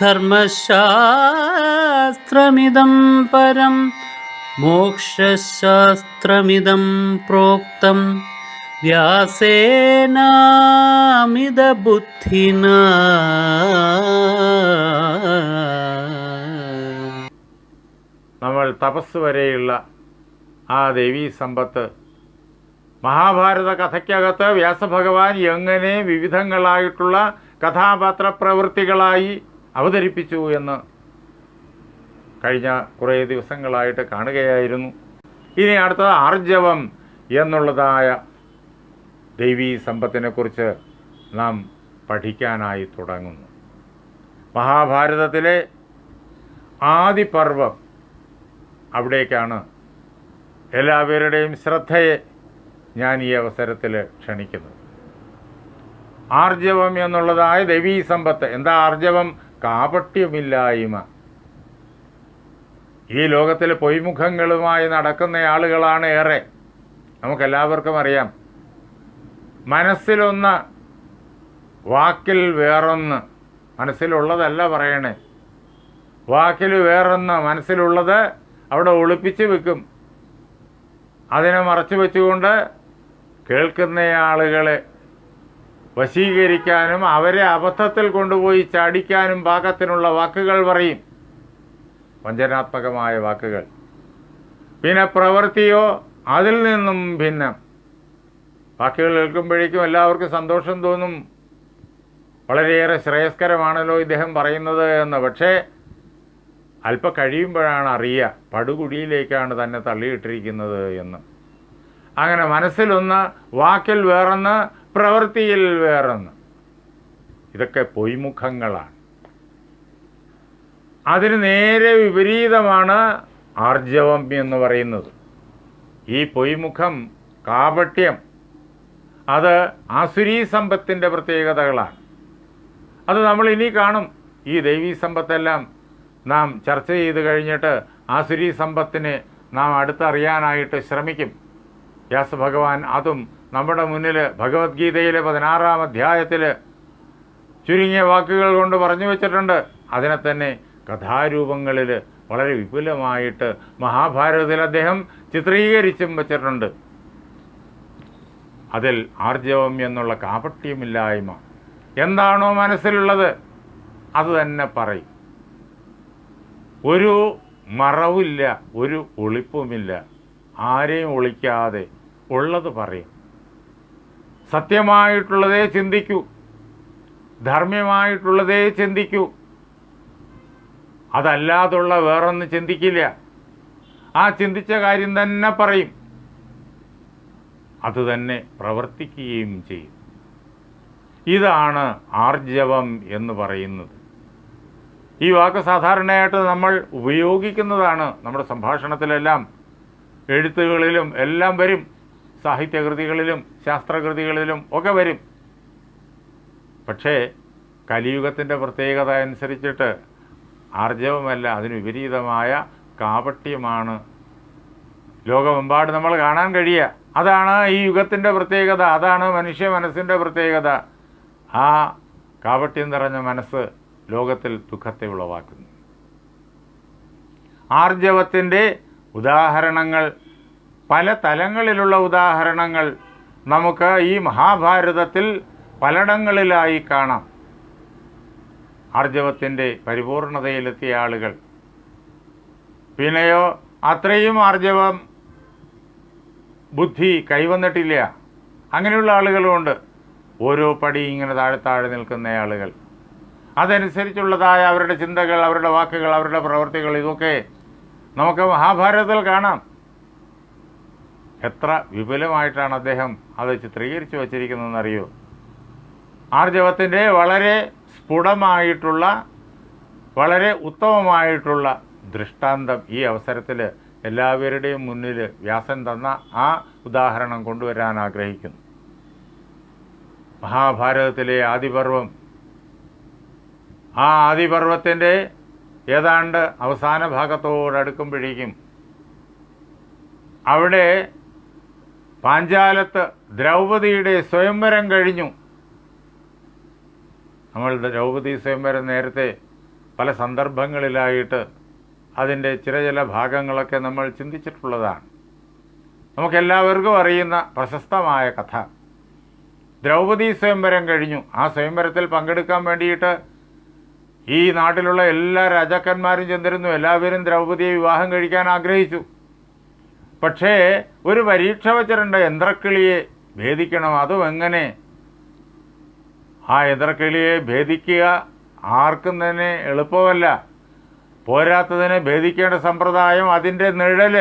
ധർമ്മശാസ്ത്രമിദം പരം മോക്ഷശാസ്ത്രമിതം പ്രോക്തം. വ്യാസേനാമിതബുദ്ധിന. നമ്മൾ തപസ് വരെയുള്ള ആ ദേവീ സമ്പത്ത്. മഹാഭാരത കഥയ്ക്കകത്ത് വ്യാസഭഗവാൻ എങ്ങനെ വിവിധങ്ങളായിട്ടുള്ള കഥാപാത്ര പ്രവൃത്തികളായി അവതരിപ്പിച്ചു എന്ന് കഴിഞ്ഞ കുറേ ദിവസങ്ങളായിട്ട് കാണുകയായിരുന്നു. ഇനി അടുത്തത് ആർജവം എന്നുള്ളതായ ദൈവീ സമ്പത്തിനെക്കുറിച്ച് നാം പഠിക്കാനായി തുടങ്ങുന്നു. മഹാഭാരതത്തിലെ ആദിപർവം അവിടേക്കാണ് എല്ലാവരുടെയും ശ്രദ്ധയെ ഞാൻ ഈ അവസരത്തിൽ ക്ഷണിക്കുന്നത്. ആർജവം എന്നുള്ളതായ ദൈവീ സമ്പത്ത് എന്താ ആർജവം? കാപട്യമില്ലായ്മ. ഈ ലോകത്തിൽ പൊയ്മുഖങ്ങളുമായി നടക്കുന്ന ആളുകളാണ് ഏറെ. നമുക്കെല്ലാവർക്കും അറിയാം. മനസ്സിലൊന്ന് വാക്കിൽ വേറൊന്ന്. മനസ്സിലുള്ളതല്ല പറയണേ. വാക്കിൽ വേറൊന്ന് മനസ്സിലുള്ളത് അവിടെ ഒളിപ്പിച്ച് വെക്കും. അതിനെ മറച്ചു വെച്ചുകൊണ്ട് കേൾക്കുന്ന ആളുകളെ വശീകരിക്കാനും അവരെ അബദ്ധത്തിൽ കൊണ്ടുപോയി ചാടിക്കാനും പാകത്തിനുള്ള വാക്കുകൾ പറയും. വഞ്ചനാത്മകമായ വാക്കുകൾ. പിന്നെ പ്രവൃത്തിയോ അതിൽ നിന്നും ഭിന്നം. വാക്കുകൾ കേൾക്കുമ്പോഴേക്കും എല്ലാവർക്കും സന്തോഷം തോന്നും. വളരെയേറെ ശ്രേയസ്കരമാണല്ലോ ഇദ്ദേഹം പറയുന്നത് എന്ന്. പക്ഷേ അല്പം കഴിയുമ്പോഴാണ് അറിയുക. പടുകുടിയിലേക്കാണ് തന്നെ തള്ളിയിട്ടിരിക്കുന്നത് എന്ന്. അങ്ങനെ മനസ്സിലൊന്ന് വാക്കിൽ വേറൊന്ന് പ്രവൃത്തിയിൽ വേറൊന്ന്. ഇതൊക്കെ പൊയ്മുഖങ്ങളാണ്. അതിന് നേരെ വിപരീതമാണ് ആർജവം എന്ന് പറയുന്നത്. ഈ പൊയ്മുഖം കാപട്യം അത് ആസുരീ സമ്പത്തിന്റെ പ്രത്യേകതകളാണ്. അത് നമ്മൾ ഇനി കാണും. ഈ ദൈവീ സമ്പത്തെല്ലാം നാം ചർച്ച ചെയ്ത് കഴിഞ്ഞിട്ട് ആസുരീ സമ്പത്തിനെ നാം അടുത്തറിയാനായിട്ട് ശ്രമിക്കും. വ്യാസഭഗവാൻ അതും നമ്മുടെ മുന്നിൽ ഭഗവത്ഗീതയിലെ പതിനാറാം അധ്യായത്തിൽ ചുരുങ്ങിയ വാക്കുകൾ കൊണ്ട് പറഞ്ഞു വെച്ചിട്ടുണ്ട്. അതിനെ തന്നെ കഥാരൂപങ്ങളിൽ വളരെ വിപുലമായിട്ട് മഹാഭാരതത്തിൽ അദ്ദേഹം ചിത്രീകരിച്ചും വച്ചിട്ടുണ്ട്. അതിൽ ആർജവം എന്നുള്ള കാപട്യമില്ലായ്മ. എന്താണോ മനസ്സിലുള്ളത് അത് തന്നെ പറയും. ഒരു മറവില്ല ഒരു ഒളിപ്പുമില്ല. ആരെയും ഒളിക്കാതെ ഉള്ളത് പറയും. സത്യമായിട്ടുള്ളതേ ചിന്തിക്കൂ. ധർമ്മ്യമായിട്ടുള്ളതേ ചിന്തിക്കൂ. അതല്ലാതുള്ള വേറൊന്ന് ചിന്തിക്കില്ല. ആ ചിന്തിച്ച കാര്യം തന്നെ പറയും. അതുതന്നെ പ്രവർത്തിക്കുകയും ചെയ്യും. ഇതാണ് ആർജവം എന്ന് പറയുന്നത്. ഈ വാക്ക് സാധാരണയായിട്ട് നമ്മൾ ഉപയോഗിക്കുന്നതാണ് നമ്മുടെ സംഭാഷണത്തിലെല്ലാം. എഴുത്തുകളിലും എല്ലാം വരും. സാഹിത്യകൃതികളിലും ശാസ്ത്രകൃതികളിലും ഒക്കെ വരും. പക്ഷേ കലിയുഗത്തിന്റെ പ്രത്യേകത അനുസരിച്ചിട്ട് ആർജവമല്ല അതിന് വിപരീതമായ കാപട്യമാണ് ലോകമെമ്പാട് നമ്മൾ കാണാൻ കഴിയുക. അതാണ് ഈ യുഗത്തിന്റെ പ്രത്യേകത അതാണ് മനുഷ്യ മനസ്സിന്റെ പ്രത്യേകത. ആ കാപട്യം നിറഞ്ഞ മനസ്സ് ലോകത്തിൽ ദുഃഖത്തെ ഉളവാക്കുന്നു. ആർജവത്തിന്റെ ഉദാഹരണങ്ങൾ പല തലങ്ങളിലുള്ള ഉദാഹരണങ്ങൾ നമുക്ക് ഈ മഹാഭാരതത്തിൽ പലയിടങ്ങളിലായി കാണാം. ആർജവത്തിന്റെ പരിപൂർണതയിലെത്തിയ ആളുകൾ. പിന്നെയോ അത്രയും ആർജവം ബുദ്ധി കൈവന്നിട്ടില്ല. അങ്ങനെയുള്ള ആളുകളുമുണ്ട്. ഓരോ പടി ഇങ്ങനെ താഴെ താഴെ നിൽക്കുന്ന ആളുകൾ. അതനുസരിച്ചുള്ളതായ അവരുടെ ചിന്തകൾ അവരുടെ വാക്കുകൾ അവരുടെ പ്രവൃത്തികൾ ഇതൊക്കെ നമുക്ക് മഹാഭാരതത്തിൽ കാണാം. എത്ര വിപുലമായിട്ടാണ് അദ്ദേഹം അത് ചിത്രീകരിച്ചു വച്ചിരിക്കുന്നതെന്നറിയോ? ആർജവത്തിന്റെ വളരെ സ്ഫുടമായിട്ടുള്ള വളരെ ഉത്തമമായിട്ടുള്ള ദൃഷ്ടാന്തം ഈ അവസരത്തിൽ എല്ലാവരുടെയും മുന്നിൽ വ്യാസൻ തന്ന ആ ഉദാഹരണം കൊണ്ടുവരാൻ ആഗ്രഹിക്കുന്നു. മഹാഭാരതത്തിലെ ആദിപർവം ആ ആദിപർവത്തിന്റെ ഏതാണ്ട് അവസാന ഭാഗത്തോടടുക്കുമ്പോഴേക്കും അവിടെ പാഞ്ചാലത്ത് ദ്രൗപതിയുടെ സ്വയംവരം കഴിഞ്ഞു. നമ്മൾ ദ്രൗപദി സ്വയംവരം നേരത്തെ പല സന്ദർഭങ്ങളിലായിട്ട് അതിന്റെ ചില ചില ഭാഗങ്ങളൊക്കെ നമ്മൾ ചിന്തിച്ചിട്ടുള്ളതാണ്. നമുക്കെല്ലാവർക്കും അറിയുന്ന പ്രശസ്തമായ കഥ. ദ്രൗപദി സ്വയംവരം കഴിഞ്ഞു. ആ സ്വയംവരത്തിൽ പങ്കെടുക്കാൻ വേണ്ടിയിട്ട് ഈ നാട്ടിലുള്ള എല്ലാ രാജാക്കന്മാരും ചെന്നിരുന്നു. എല്ലാവരും ദ്രൗപതിയെ വിവാഹം കഴിക്കാൻ ആഗ്രഹിച്ചു. പക്ഷേ ഒരു പരീക്ഷ വച്ചിട്ടുണ്ട് യന്ത്രക്കിളിയെ ഭേദിക്കണം അതും എങ്ങനെ ആ യന്ത്രക്കിളിയെ ഭേദിക്കുക ആർക്കും തന്നെ എളുപ്പമല്ല. പോരാത്തതിനെ ഭേദിക്കേണ്ട സമ്പ്രദായം അതിന്റെ നിഴൽ.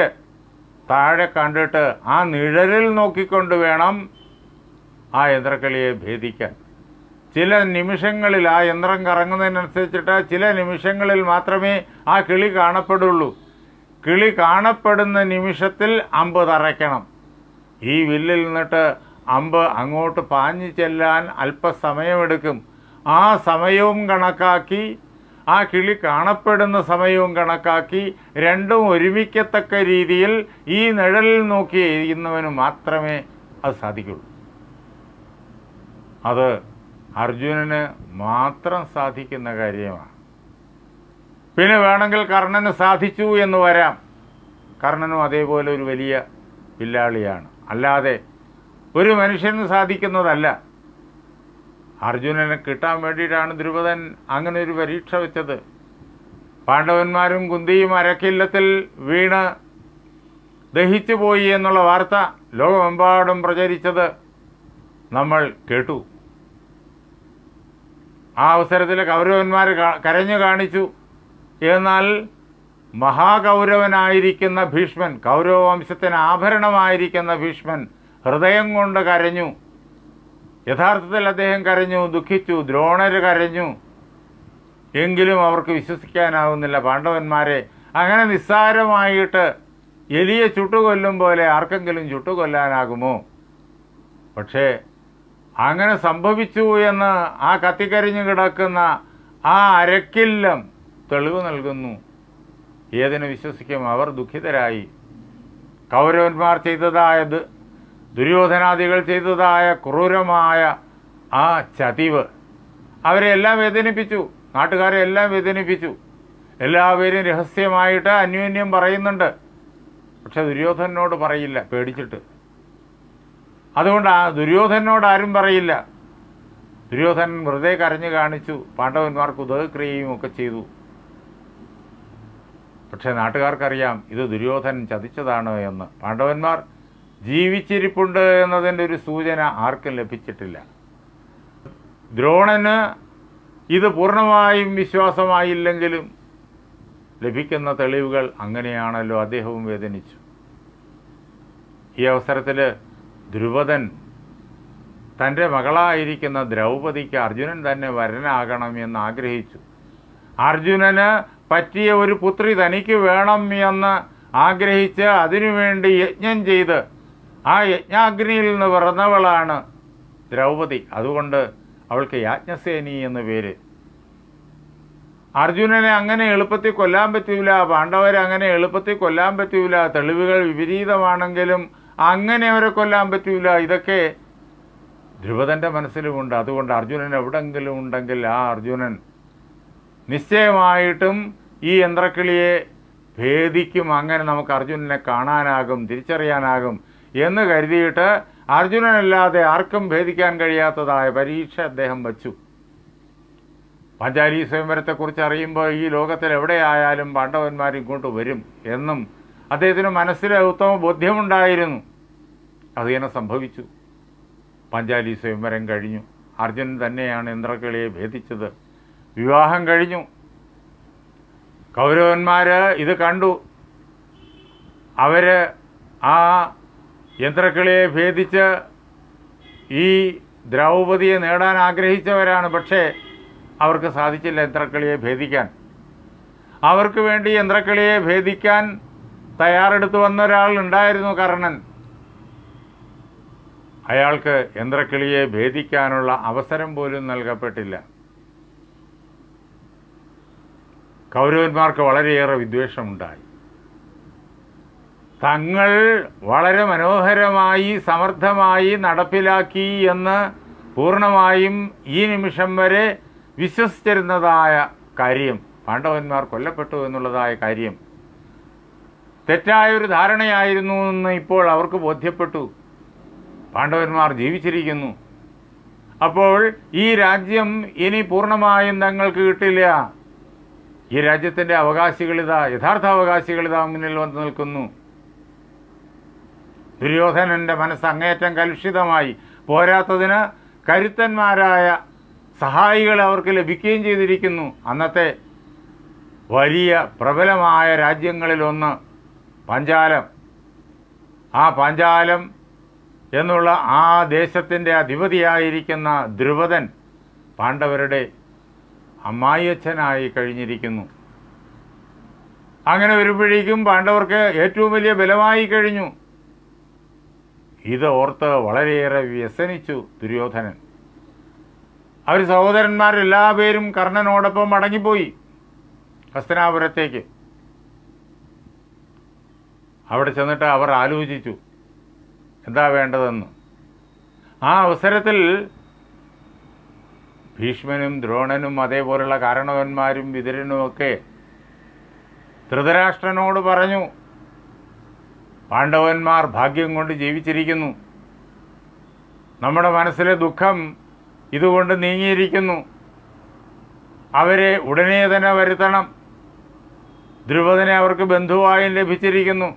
താഴെ കണ്ടിട്ട് ആ നിഴലിൽ നോക്കിക്കൊണ്ട് വേണം ആ യന്ത്രക്കിളിയെ ഭേദിക്കാൻ. ചില നിമിഷങ്ങളിൽ ആ യന്ത്രം കറങ്ങുന്നതിനനുസരിച്ചിട്ട് ചില നിമിഷങ്ങളിൽ മാത്രമേ ആ കിളി കാണപ്പെടുള്ളൂ. കിളി കാണപ്പെടുന്ന നിമിഷത്തിൽ അമ്പ് തറയ്ക്കണം. ഈ വില്ലിൽ നിന്നിട്ട് അമ്പ് അങ്ങോട്ട് പാഞ്ഞു ചെല്ലാൻ അല്പസമയമെടുക്കും. ആ സമയവും കണക്കാക്കി ആ കിളി കാണപ്പെടുന്ന സമയവും കണക്കാക്കി രണ്ടും ഒരുമിക്കത്തക്ക രീതിയിൽ ഈ നിഴലിൽ നോക്കി എഴുതുന്നവന് മാത്രമേ അത് സാധിക്കുള്ളൂ. അത് അർജുനന് മാത്രം സാധിക്കുന്ന കാര്യമാണ്. പിന്നെ വേണമെങ്കിൽ കർണന് സാധിച്ചു എന്ന് വരാം. കർണനും അതേപോലെ ഒരു വലിയ വില്ലാളിയാണ് അല്ലാതെ ഒരു മനുഷ്യന് സാധിക്കുന്നതല്ല. അർജുനനെ കിട്ടാൻ വേണ്ടിയിട്ടാണ് ദ്രുപദൻ അങ്ങനെ ഒരു പരീക്ഷ വെച്ചത്. പാണ്ഡവന്മാരും കുന്തിയും അരക്കില്ലത്തിൽ വീണ് ദഹിച്ചു പോയി എന്നുള്ള വാർത്ത ലോകമെമ്പാടും പ്രചരിച്ചത് നമ്മൾ കേട്ടു. ആ അവസരത്തിൽ കൗരവന്മാർ കരഞ്ഞു കാണിച്ചു. എന്നാൽ മഹാകൗരവനായിരിക്കുന്ന ഭീഷ്മൻ കൗരവവംശത്തിന് ആഭരണമായിരിക്കുന്ന ഭീഷ്മൻ ഹൃദയം കൊണ്ട് കരഞ്ഞു. യഥാർത്ഥത്തിൽ അദ്ദേഹം കരഞ്ഞു ദുഃഖിച്ചു ദ്രോണർ കരഞ്ഞു. എങ്കിലും അവർക്ക് വിശ്വസിക്കാനാവുന്നില്ല. പാണ്ഡവന്മാരെ അങ്ങനെ നിസ്സാരമായിട്ട് എലിയെ ചുട്ടുകൊല്ലും പോലെ ആർക്കെങ്കിലും ചുട്ടുകൊല്ലാനാകുമോ? പക്ഷേ അങ്ങനെ സംഭവിച്ചു എന്ന് ആ കത്തിക്കരിഞ്ഞു കിടക്കുന്ന ആ അരക്കില്ലം തെളിവ് നൽകുന്നു. ഏതിനെ വിശ്വസിക്കും? അവർ ദുഃഖിതരായി. കൗരവന്മാർ ചെയ്തതായ ദു- ദുര്യോധനാദികൾ ചെയ്തതായ ക്രൂരമായ ആ ചതിവ് അവരെ എല്ലാം വേദനിപ്പിച്ചു. നാട്ടുകാരെ എല്ലാം വേദനിപ്പിച്ചു. എല്ലാവരും രഹസ്യമായിട്ട് അന്യോന്യം പറയുന്നുണ്ട്. പക്ഷെ ദുര്യോധനോട് പറയില്ല പേടിച്ചിട്ട്. അതുകൊണ്ട് ആ ദുര്യോധനോട് ആരും പറയില്ല. ദുര്യോധനൻ വെറുതെ കരഞ്ഞു കാണിച്ചു. പാണ്ഡവന്മാർക്ക് ഉദകക്രിയയും ഒക്കെ ചെയ്തു. പക്ഷെ നാട്ടുകാർക്കറിയാം ഇത് ദുര്യോധനൻ ചതിച്ചതാണ് എന്ന്. പാണ്ഡവന്മാർ ജീവിച്ചിരിപ്പുണ്ട് എന്നതിന്റെ ഒരു സൂചന ആർക്കും ലഭിച്ചിട്ടില്ല. ദ്രോണന് ഇത് പൂർണമായും വിശ്വാസമായില്ലെങ്കിലും ലഭിക്കുന്ന തെളിവുകൾ അങ്ങനെയാണല്ലോ അദ്ദേഹവും വേദനിച്ചു. ഈ അവസരത്തിൽ ധ്രുപദൻ തന്റെ മകളായിരിക്കുന്ന ദ്രൗപദിക്ക് അർജുനൻ തന്നെ വരനാകണം എന്ന് ആഗ്രഹിച്ചു. അർജുനന് പറ്റിയ ഒരു പുത്രി തനിക്ക് വേണം എന്ന് ആഗ്രഹിച്ച് അതിനുവേണ്ടി യജ്ഞം ചെയ്ത് ആ യജ്ഞാഗ്നിയിൽ നിന്ന് പിറന്നവളാണ് ദ്രൗപദി. അതുകൊണ്ട് അവൾക്ക് യാജ്ഞസേനി എന്ന് പേര്. അർജുനനെ അങ്ങനെ എളുപ്പത്തിൽ കൊല്ലാൻ പറ്റൂല പാണ്ഡവരെ അങ്ങനെ എളുപ്പത്തിൽ കൊല്ലാൻ പറ്റൂല തെളിവുകൾ വിപരീതമാണെങ്കിലും അങ്ങനെ അവരെ കൊല്ലാൻ പറ്റൂല. ഇതൊക്കെ ധ്രുവതന്റെ മനസ്സിലുമുണ്ട്. അതുകൊണ്ട് അർജുനൻ എവിടെങ്കിലും ഉണ്ടെങ്കിൽ ആ അർജുനൻ നിശ്ചയമായിട്ടും ഈ യന്ത്രക്കിളിയെ ഭേദിക്കും. അങ്ങനെ നമുക്ക് അർജുനനെ കാണാനാകും തിരിച്ചറിയാനാകും എന്ന് കരുതിയിട്ട് അർജുനനല്ലാതെ ആർക്കും ഭേദിക്കാൻ കഴിയാത്തതായ പരീക്ഷ അദ്ദേഹം വച്ചു. പാഞ്ചാലി സ്വയംവരത്തെക്കുറിച്ച് അറിയുമ്പോൾ ഈ ലോകത്തിൽ എവിടെയായാലും പാണ്ഡവന്മാർ ഇങ്ങോട്ട് വരും എന്നും അദ്ദേഹത്തിന് മനസ്സിലെ ഉത്തമ ബോധ്യമുണ്ടായിരുന്നു. അത് തന്നെ സംഭവിച്ചു. പഞ്ചാലി സ്വയംവരം കഴിഞ്ഞു. അർജുനൻ തന്നെയാണ് ഇന്ദ്രക്കിളിയെ ഭേദിച്ചത്. വിവാഹം കഴിഞ്ഞു. കൗരവന്മാർ ഇത് കണ്ടു. അവർ ആ യന്ത്രക്കിളിയെ ഭേദിച്ച് ഈ ദ്രൗപതിയെ നേടാൻ ആഗ്രഹിച്ചവരാണ് പക്ഷേ അവർക്ക് സാധിച്ചില്ല യന്ത്രക്കിളിയെ ഭേദിക്കാൻ. അവർക്ക് വേണ്ടി യന്ത്രക്കിളിയെ ഭേദിക്കാൻ തയ്യാറെടുത്തു വന്ന ഒരാൾ ഉണ്ടായിരുന്നു കർണൻ. അയാൾക്ക് യന്ത്രക്കിളിയെ ഭേദിക്കാനുള്ള അവസരം പോലും നൽകപ്പെട്ടില്ല. കൗരവന്മാർക്ക് വളരെയേറെ വിദ്വേഷമുണ്ടായി. തങ്ങൾ വളരെ മനോഹരമായി സമർത്ഥമായി നടപ്പിലാക്കി എന്ന് പൂർണമായും ഈ നിമിഷം വരെ വിശ്വസിച്ചിരുന്നതായ കാര്യം പാണ്ഡവന്മാർ കൊല്ലപ്പെട്ടു എന്നുള്ളതായ കാര്യം തെറ്റായ ഒരു ധാരണയായിരുന്നു എന്ന് ഇപ്പോൾ അവർക്ക് ബോധ്യപ്പെട്ടു. പാണ്ഡവന്മാർ ജീവിച്ചിരിക്കുന്നു. അപ്പോൾ ഈ രാജ്യം ഇനി പൂർണമായും തങ്ങൾക്ക് കിട്ടില്ല. ഈ രാജ്യത്തിന്റെ അവകാശികളിതാ യഥാർത്ഥ അവകാശികളിതാ മുന്നിൽ വന്നു നിൽക്കുന്നു. ദുര്യോധനന്റെ മനസ്സ് അങ്ങേയറ്റം കലുഷിതമായി. പോരാത്തതിന് കരുത്തന്മാരായ സഹായികൾ അവർക്ക് ലഭിക്കുകയും ചെയ്തിരിക്കുന്നു. അന്നത്തെ വലിയ പ്രബലമായ രാജ്യങ്ങളിലൊന്ന് പഞ്ചാലം. ആ പഞ്ചാലം എന്നുള്ള ആ ദേശത്തിന്റെ അധിപതിയായിരിക്കുന്ന ദ്രുപദൻ പാണ്ഡവരുടെ അമ്മായിയച്ഛനായി കഴിഞ്ഞിരിക്കുന്നു. അങ്ങനെ വരുമ്പോഴേക്കും പാണ്ഡവർക്ക് ഏറ്റവും വലിയ ബലമായി കഴിഞ്ഞു. ഇത് ഓർത്ത് വളരെയേറെ വ്യസനിച്ചു ദുര്യോധനൻ. അവർ സഹോദരന്മാരെല്ലാ പേരും കർണനോടൊപ്പം മടങ്ങിപ്പോയി ഹസ്തനാപുരത്തേക്ക്. അവിടെ ചെന്നിട്ട് അവർ ആലോചിച്ചു എന്താ വേണ്ടതെന്ന്. ആ അവസരത്തിൽ ഭീഷ്മനും ദ്രോണനും അതേപോലുള്ള കാരണവന്മാരും വിതുരനുമൊക്കെ ധൃതരാഷ്ട്രനോട് പറഞ്ഞു പാണ്ഡവന്മാർ ഭാഗ്യം കൊണ്ട് ജീവിച്ചിരിക്കുന്നു. നമ്മുടെ മനസ്സിലെ ദുഃഖം ഇതുകൊണ്ട് നീങ്ങിയിരിക്കുന്നു. അവരെ ഉടനെ തന്നെ വരുത്തണം. ദ്രുപദനെ അവർക്ക് ബന്ധുവായും ലഭിച്ചിരിക്കുന്നു.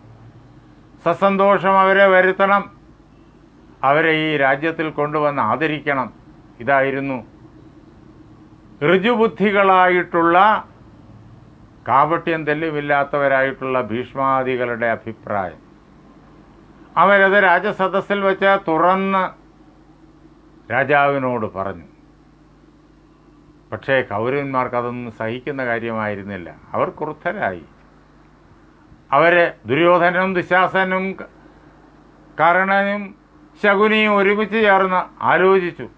സസന്തോഷം അവരെ വരുത്തണം. അവരെ ഈ രാജ്യത്തിൽ കൊണ്ടുവന്ന് ആദരിക്കണം. ഇതായിരുന്നു ഋജുബുദ്ധികളായിട്ടുള്ള കാപട്യം തെല്ലുമില്ലാത്തവരായിട്ടുള്ള ഭീഷ്മാദികളുടെ അഭിപ്രായം. അവരത് രാജസദസ്സിൽ വെച്ച് തുറന്ന് രാജാവിനോട് പറഞ്ഞു. പക്ഷേ കൗരവന്മാർക്ക് അതൊന്നും സഹിക്കുന്ന കാര്യമായിരുന്നില്ല. അവർ ക്രുദ്ധരായി. അവർ ദുര്യോധനനും ദുശാസനും കർണനും ശകുനിയും ഒരുമിച്ച് ചേർന്ന് ആലോചിച്ചു.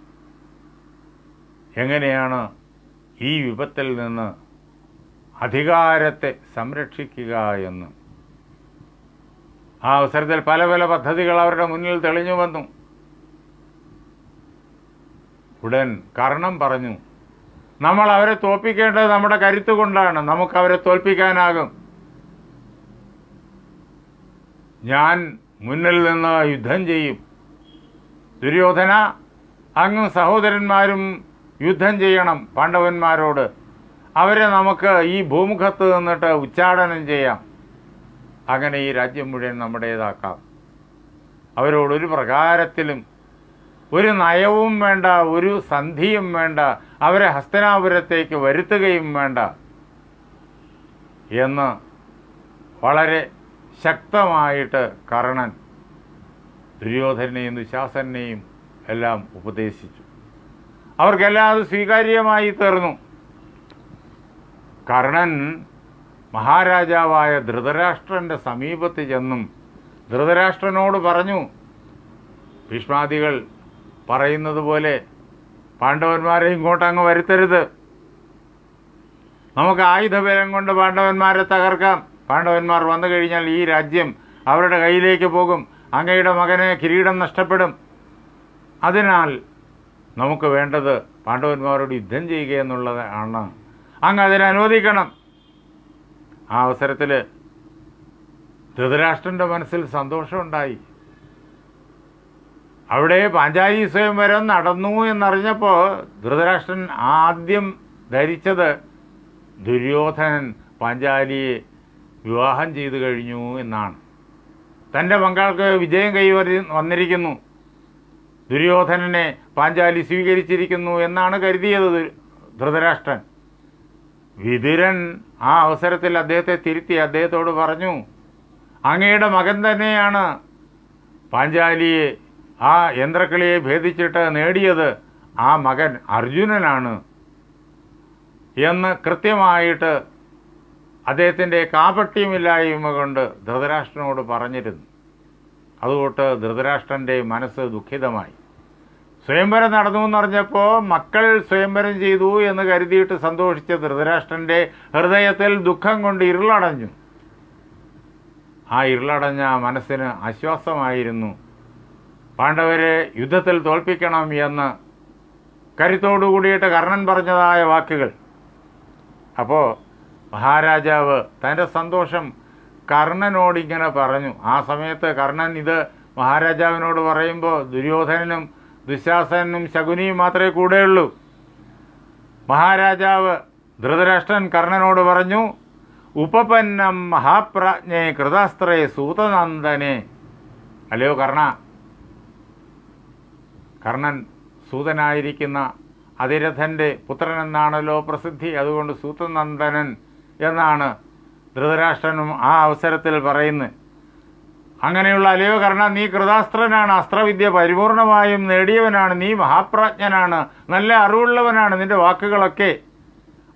എങ്ങനെയാണ് ഈ വിപത്തിൽ നിന്ന് അധികാരത്തെ സംരക്ഷിക്കുക എന്ന്. ആ അവസരത്തിൽ പല പല പദ്ധതികൾ അവരുടെ മുന്നിൽ തെളിഞ്ഞു വന്നു. ഉടൻ കർണം പറഞ്ഞു നമ്മൾ അവരെ തോൽപ്പിക്കേണ്ടത് നമ്മുടെ കരുത്ത് കൊണ്ടാണ്. നമുക്ക് അവരെ തോൽപ്പിക്കാനാകും. ഞാൻ മുന്നിൽ നിന്ന് യുദ്ധം ചെയ്യും. ദുര്യോധന അങ്ങും സഹോദരന്മാരും യുദ്ധം ചെയ്യണം പാണ്ഡവന്മാരോട്. അവരെ നമുക്ക് ഈ ഭൂമുഖത്ത് നിന്നിട്ട് ഉച്ചാടനം ചെയ്യാം. അങ്ങനെ ഈ രാജ്യം മുഴുവൻ നമ്മുടേതാക്കാം. അവരോടൊരു പ്രകാരത്തിലും ഒരു നയവും വേണ്ട ഒരു സന്ധിയും വേണ്ട അവരെ ഹസ്തനാപുരത്തേക്ക് വരുത്തുകയും വേണ്ട എന്ന് വളരെ ശക്തമായിട്ട് കർണൻ ദുര്യോധനെയും ദുശാസനെയും എല്ലാം ഉപദേശിച്ചു. അവർക്കെല്ലാം അത് സ്വീകാര്യമായി തീർന്നു. കർണൻ മഹാരാജാവായ ധൃതരാഷ്ട്രന്റെ സമീപത്ത് ചെന്നും ധൃതരാഷ്ട്രനോട് പറഞ്ഞു ഭീഷ്മാദികൾ പറയുന്നത് പോലെ പാണ്ഡവന്മാരെ ഇങ്ങോട്ട് അങ്ങ് വരുത്തരുത്. നമുക്ക് ആയുധബലം കൊണ്ട് പാണ്ഡവന്മാരെ തകർക്കാം. പാണ്ഡവന്മാർ വന്നു കഴിഞ്ഞാൽ ഈ രാജ്യം അവരുടെ കയ്യിലേക്ക് പോകും. അങ്ങയുടെ മകനെ കിരീടം നഷ്ടപ്പെടും. അതിനാൽ നമുക്ക് വേണ്ടത് പാണ്ഡവന്മാരോട് യുദ്ധം ചെയ്യുക എന്നുള്ളത് ആണ്. അങ്ങ് അതിനെ അനുവദിക്കണം. ആ അവസരത്തിൽ ധൃതരാഷ്ട്രന്റെ മനസ്സിൽ സന്തോഷമുണ്ടായി. അവിടെ പാഞ്ചാലി സ്വയംവരം നടന്നു എന്നറിഞ്ഞപ്പോൾ ധൃതരാഷ്ട്രൻ ആദ്യം ധരിച്ചത് ദുര്യോധനൻ പാഞ്ചാലിയെ വിവാഹം ചെയ്തു കഴിഞ്ഞു എന്നാണ്. തന്റെ പങ്കാൾക്ക് വിജയം കൈവരി വന്നിരിക്കുന്നു. ദുര്യോധനനെ പാഞ്ചാലി സ്വീകരിച്ചിരിക്കുന്നു എന്നാണ് കരുതിയത് ധൃതരാഷ്ട്രൻ. വിതുരൻ ആ അവസരത്തിൽ അദ്ദേഹത്തെ തിരുത്തി അദ്ദേഹത്തോട് പറഞ്ഞു അങ്ങയുടെ മകൻ തന്നെയാണ് പാഞ്ചാലിയെ ആ യന്ത്രക്കിളിയെ ഭേദിച്ചിട്ട് നേടിയത്. ആ മകൻ അർജുനനാണ് എന്ന് കൃത്യമായിട്ട് അദ്ദേഹത്തിന്റെ കാപട്യമില്ലായ്മ കൊണ്ട് ധൃതരാഷ്ട്രനോട് പറഞ്ഞിരുന്നു. അതുകൊണ്ട് ധൃതരാഷ്ട്രന്റെ മനസ്സ് ദുഃഖിതമായി. സ്വയംവരം നടന്നു എന്ന് പറഞ്ഞപ്പോൾ മക്കൾ സ്വയംവരം ചെയ്തു എന്ന് കരുതിയിട്ട് സന്തോഷിച്ച ധൃതരാഷ്ട്രന്റെ ഹൃദയത്തിൽ ദുഃഖം കൊണ്ട് ഇരുളടഞ്ഞു. ആ ഇരുളടഞ്ഞ മനസ്സിന് ആശ്വാസമായിരുന്നു. പാണ്ഡവരെ യുദ്ധത്തിൽ തോൽപ്പിക്കണം എന്ന് കരുത്തോടു കൂടിയിട്ട് കർണൻ പറഞ്ഞതായ വാക്കുകൾ. അപ്പോൾ മഹാരാജാവ് തന്റെ സന്തോഷം കർണനോടിങ്ങനെ പറഞ്ഞു. ആ സമയത്ത് കർണൻ ഇത് മഹാരാജാവിനോട് പറയുമ്പോൾ ദുര്യോധനനും ദുശാസനും ശകുനിയും മാത്രമേ കൂടെയുള്ളൂ. മഹാരാജാവ് ധൃതരാഷ്ട്രൻ കർണനോട് പറഞ്ഞു ഉപപന്നം മഹാപ്രാജ്ഞെ കൃതാസ്ത്രേ സൂതനന്ദനെ. അല്ലയോ കർണ? കർണൻ സൂതനായിരിക്കുന്ന അതിരഥന്റെ പുത്രൻ എന്നാണല്ലോ പ്രസിദ്ധി. അതുകൊണ്ട് സൂതനന്ദനൻ എന്നാണ് ധൃതരാഷ്ട്രനും ആ അവസരത്തിൽ പറയുന്നത്. അങ്ങനെയുള്ള അലയോ കർണ നീ കൃതാസ്ത്രനാണ് അസ്ത്രവിദ്യ പരിപൂർണമായും നേടിയവനാണ് നീ മഹാപ്രാജ്ഞനാണ് നല്ല അറിവുള്ളവനാണ് നിന്റെ വാക്കുകളൊക്കെ.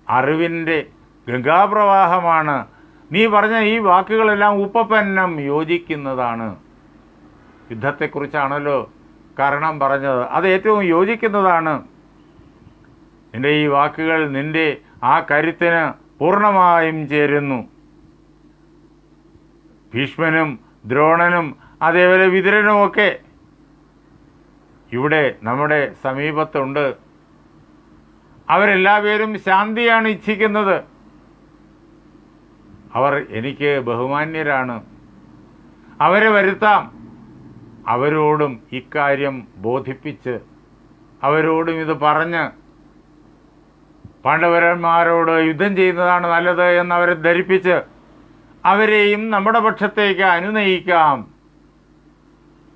അറിവിന്റെ ഗംഗാപ്രവാഹമാണ്. നീ പറഞ്ഞ ഈ വാക്കുകളെല്ലാം ഉപ്പപ്പന്നം യോജിക്കുന്നതാണ്. യുദ്ധത്തെക്കുറിച്ചാണല്ലോ കാരണം പറഞ്ഞത്. അത് ഏറ്റവും യോജിക്കുന്നതാണ്. നിന്റെ ഈ വാക്കുകൾ നിന്റെ ആ കരുത്തിന് പൂർണമായും ചേരുന്നു. ഭീഷ്മനും ദ്രോണനും അതേപോലെ വിതുരനുമൊക്കെ ഇവിടെ നമ്മുടെ സമീപത്തുണ്ട്. അവരെല്ലാവരും ശാന്തിയാണ് ഇച്ഛിക്കുന്നത്. അവർ എനിക്ക് ബഹുമാന്യരാണ്. അവരെ വരുത്താം. അവരോടും ഇക്കാര്യം ബോധിപ്പിച്ച് അവരോടും ഇത് പറഞ്ഞ് പാണ്ഡവരന്മാരോട് യുദ്ധം ചെയ്യുന്നതാണ് നല്ലത് എന്നവരെ ധരിപ്പിച്ച് അവരെയും നമ്മുടെ പക്ഷത്തേക്ക് അനുനയിക്കാം.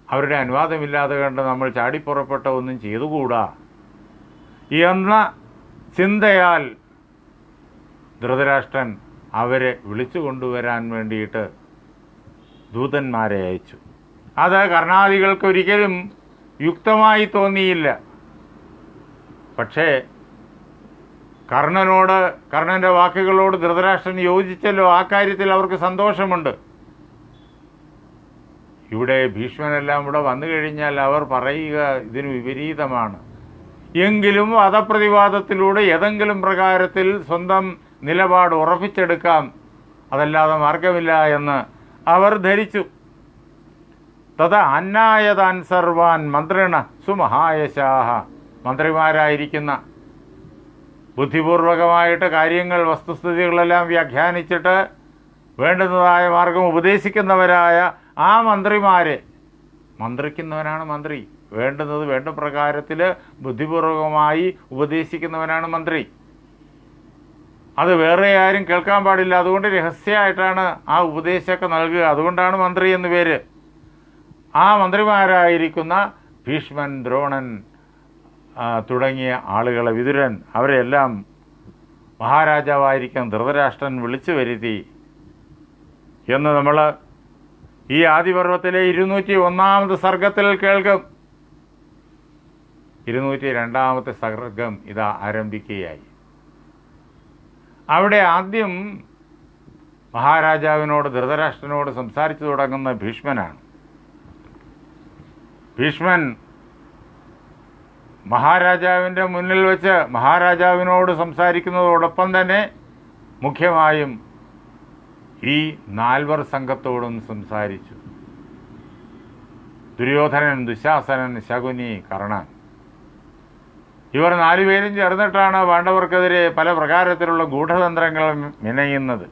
അവരുടെ അനുവാദമില്ലാതെ കണ്ട് നമ്മൾ ചാടിപ്പുറപ്പെട്ട ഒന്നും ചെയ്തുകൂടാ? എന്ന ചിന്തയാൽ ധൃതരാഷ്ട്രൻ അവരെ വിളിച്ചു കൊണ്ടുവരാൻ വേണ്ടിയിട്ട് ദൂതന്മാരെ അയച്ചു. അത് കർണാദികൾക്കൊരിക്കലും യുക്തമായി തോന്നിയില്ല. പക്ഷേ കർണനോട് കർണന്റെ വാക്കുകളോട് ധൃതരാഷ്ട്രൻ യോജിച്ചല്ലോ. ആ കാര്യത്തിൽ അവർക്ക് സന്തോഷമുണ്ട്. ഇവിടെ ഭീഷ്മനെല്ലാം ഇവിടെ വന്നു കഴിഞ്ഞാൽ അവർ പറയുക ഇതിന് വിപരീതമാണ്. എങ്കിലും വധപ്രതിവാദത്തിലൂടെ ഏതെങ്കിലും പ്രകാരത്തിൽ സ്വന്തം നിലപാട് ഉറപ്പിച്ചെടുക്കാം. അതല്ലാതെ മാർഗമില്ല എന്ന് അവർ ധരിച്ചു. തഥ അന്നായതാൻ സർവാൻ മന്ത്രിണ സുമഹായശാഹ. മന്ത്രിമാരായിരിക്കുന്ന ബുദ്ധിപൂർവകമായിട്ട് കാര്യങ്ങൾ വസ്തുസ്ഥിതികളെല്ലാം വ്യാഖ്യാനിച്ചിട്ട് വേണ്ടുന്നതായ മാർഗം ഉപദേശിക്കുന്നവരായ ആ മന്ത്രിമാരെ. മന്ത്രിക്കുന്നവനാണ് മന്ത്രി. വേണ്ടുന്നത് വേണ്ട പ്രകാരത്തിൽ ബുദ്ധിപൂർവകമായി ഉപദേശിക്കുന്നവനാണ് മന്ത്രി. അത് വേറെ ആരും കേൾക്കാൻ പാടില്ല. അതുകൊണ്ട് രഹസ്യമായിട്ടാണ് ആ ഉപദേശമൊക്കെ നൽകുക. അതുകൊണ്ടാണ് മന്ത്രി എന്ന് പേര്. ആ മന്ത്രിമാരായിരിക്കുന്ന ഭീഷ്മൻ ദ്രോണൻ തുടങ്ങിയ ആളുകളെ വിതുരൻ അവരെല്ലാം മഹാരാജാവായിരിക്കാൻ ധൃതരാഷ്ട്രൻ വിളിച്ചു വരുത്തി. എന്ന് നമ്മൾ ഈ ആദിപർവത്തിലെ ഇരുന്നൂറ്റി ഒന്നാമത് സർഗത്തിൽ കേൾക്കും. ഇരുന്നൂറ്റി രണ്ടാമത്തെ സർഗം ഇതാ ആരംഭിക്കുകയായി. അവിടെ ആദ്യം മഹാരാജാവിനോട് ധൃതരാഷ്ട്രനോട് സംസാരിച്ചു തുടങ്ങുന്ന ഭീഷ്മനാണ്. ഭീഷ്മൻ മഹാരാജാവിന്റെ മുന്നിൽ വെച്ച് മഹാരാജാവിനോട് സംസാരിക്കുന്നതോടൊപ്പം തന്നെ മുഖ്യമായും ഈ നാൽവർ സംഘത്തോടും സംസാരിച്ചു. ദുര്യോധനൻ ദുശാസനൻ ശകുനി കർണൻ. ഇവർ നാലുപേരും ചേർന്നിട്ടാണ് പാണ്ഡവർക്കെതിരെ പല പ്രകാരത്തിലുള്ള ഗൂഢതന്ത്രങ്ങൾ മിനയുന്നത്.